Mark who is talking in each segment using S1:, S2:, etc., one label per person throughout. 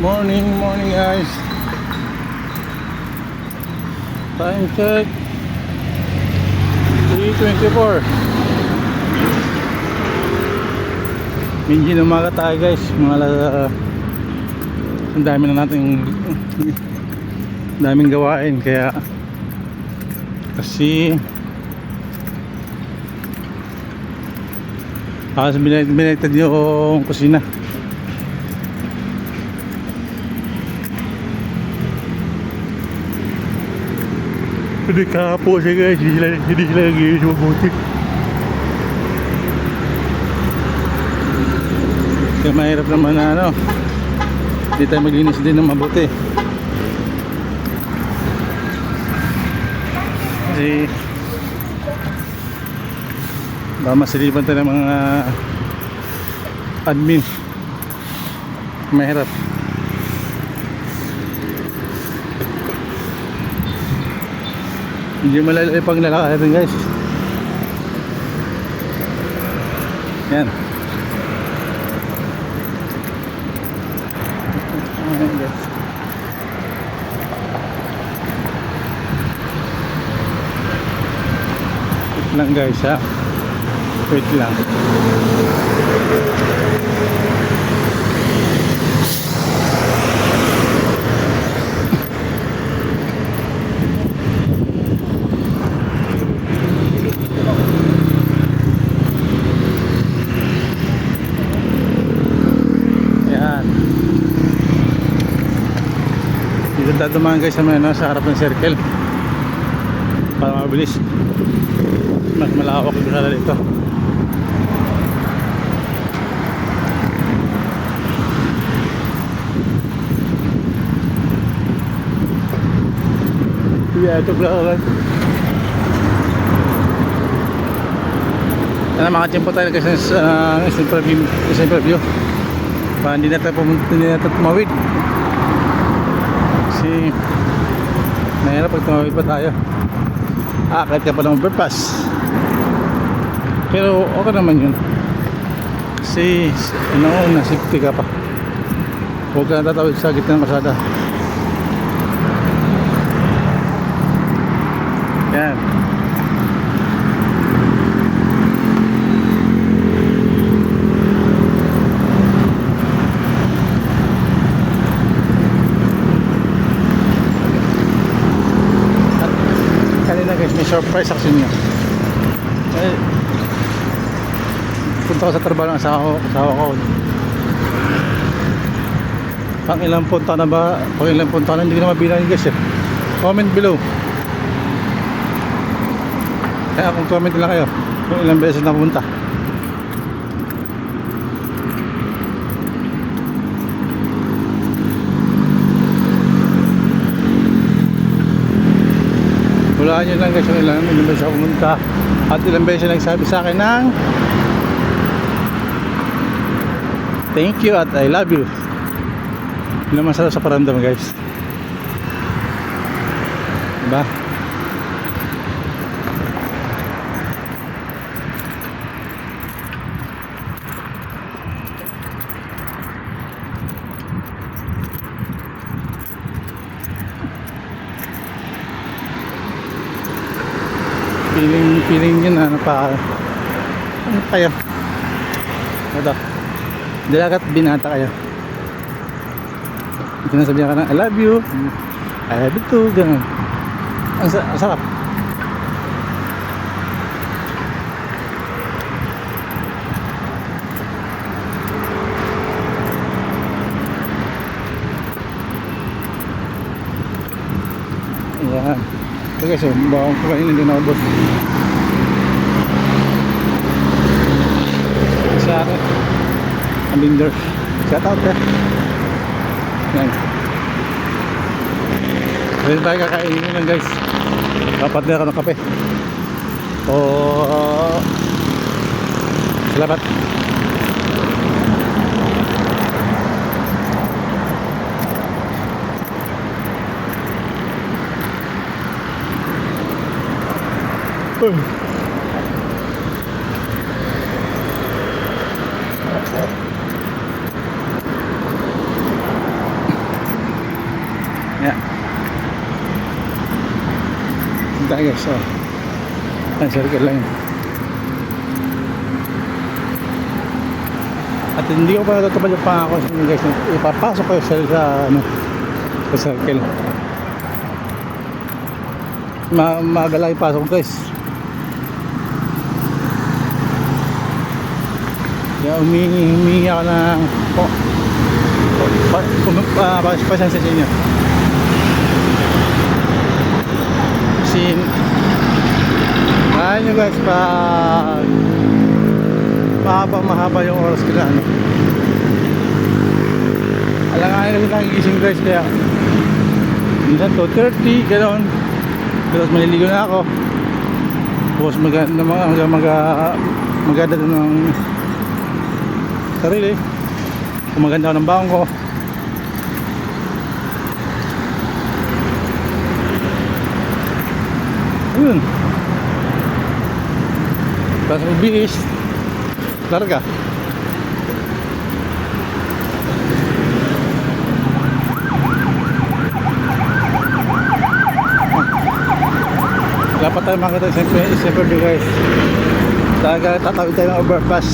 S1: Morning, morning guys. Time check. 3.24. Medyo na umaga tayo guys. Mga ala... Ang dami na nating... daming gawain. Kaya... Kasi... Halos binigtad binigtad yung kusina. Hindi kapo siya guys, hindi sila, hindi sila nag-iis mabuti. Kaya mahirap naman na ano, hindi tayo maglinis din ng mabuti. Kasi, baka masilipan tayo ng mga admin. Mahirap. Hindi malalaki pang lalakarin guys. Yan. Ayan guys. Wait lang guys ha. Wait lang. Yan. Dumaan guys sa, may, ano, sa harap ng circle. Para mabilis. Mas malawak yung sana dito. Yeah, ito lang. Ano, makachimpo tayo kasi sa uh, sa interview, sa interview. Pa, hindi na tayo pumunta, hindi na tumawid. Kasi, mahirap pag tumawid pa tayo. Ah, kahit ka pa ng overpass. Pero, okay naman yun. Kasi, ano, na safety ka pa. Huwag ka natatawid sa gitna ng kasada. Yan. kanina guys may surprise ako sa inyo eh, punta ko sa trabaho ng asawa ko, ko. Pang ilang punta na ba pang ilang punta na hindi ko na mabilang guys eh. Comment below. Kaya kung comment lang kayo kung ilang beses na punta Hulaan nyo lang kung ilang, ilang beses ako pumunta. At ilang beses nagsabi sa akin ng thank you at I love you. Yun naman sarap sa paramdam guys. Diba feeling yun na napa ano kayo ito. Dalagat binata kayo. Sinasabihan ka ng I love you. I love you too ganun. Ang, sa- ang sarap. Ayan. Guys, oh, bawang kumain na ubos. Sa akin. Ang binder. Shout out eh. Yan. Pwede tayo kakainin lang guys. Dapat na ako ng kape. O... Salamat. Uh. Yan. Tayo guys. Oh. Ang circle lang. At hindi ko pa natutupad yung pangako sa inyo guys. Ipapasok ko sa, sa, ano, sa circle. Ma maaga ipasok guys. Kaya humingi ako ng po, po, pa, pa, pa, pasensya sa inyo. Kasi Ayan nyo guys pag mahaba mahaba yung oras ko na ano. Alanganin kasi nagigising guys kaya minsan 2.30 gano'n. Tapos maliligo na ako. Tapos mag mag mag maganda ng sarili. Kumaganda ako ng baon ko yun. Tapos magbihis larga pa tayo makita siyempre siyempre guys. Talaga tatawid tayo ng overpass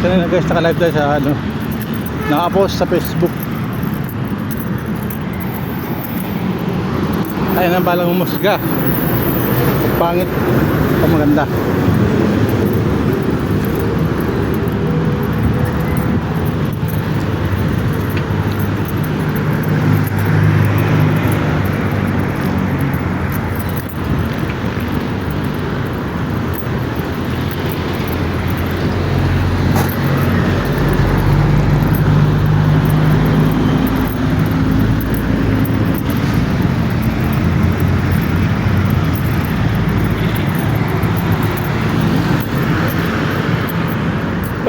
S1: kanina guys, naka-live tayo sa ano, naka-post sa Facebook. Ayun ang balang umusga. Pangit o maganda.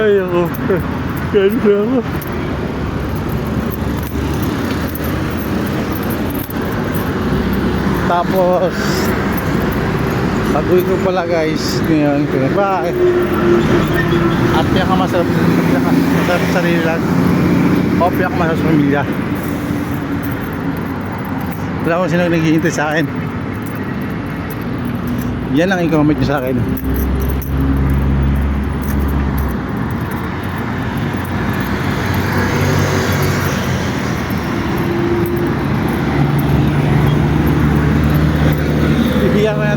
S1: Ay ako. Ganda ako. Tapos pag-uwi ko pala guys. Ngayon pinabay at pinakamasarap pinakamasarap sa sarili lang. O pinakamasarap sa pamilya. Wala kung sino naghihintay sa akin. Yan ang i-comment nyo sa akin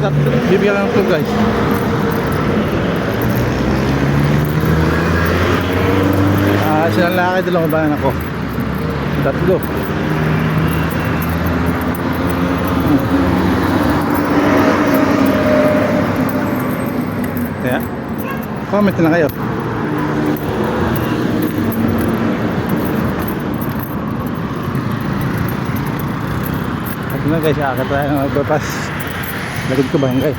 S1: tatlo bibigyan ng two guys. Ah silang laki dalawang bayan ako. Tatlo. Kaya comment na kayo. At na guys akit tayo ng overpass Lagod ko barangay.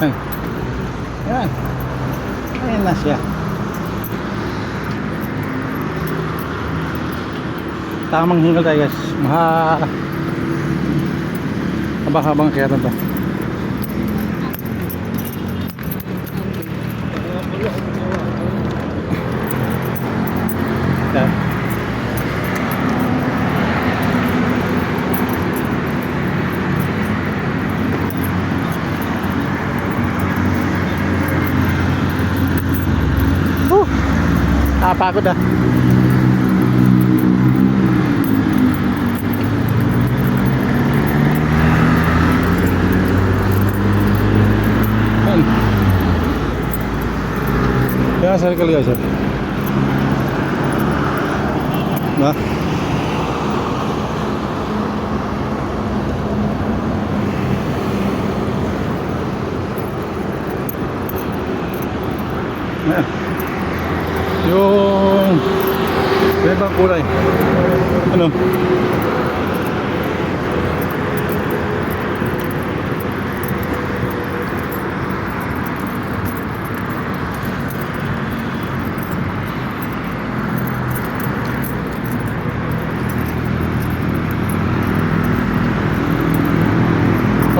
S1: Ay. Yan. Ayan. Tamang hingal tayo guys. Maha habang-habang kaya to. Yan. Whew! Nakapagod ah. Yan. Kaya sa circle guys. ah. Ba? Yan. Yung Ano bang kulay? Ano?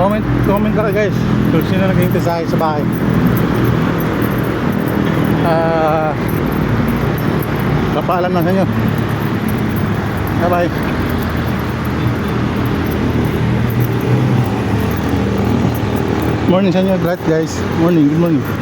S1: Comment, comment kayo guys kung sino naghihintay sa akin sa bahay. Ah, kapaalam lang sa inyo. Bye-bye. Morning sa inyo guys. Morning, good morning.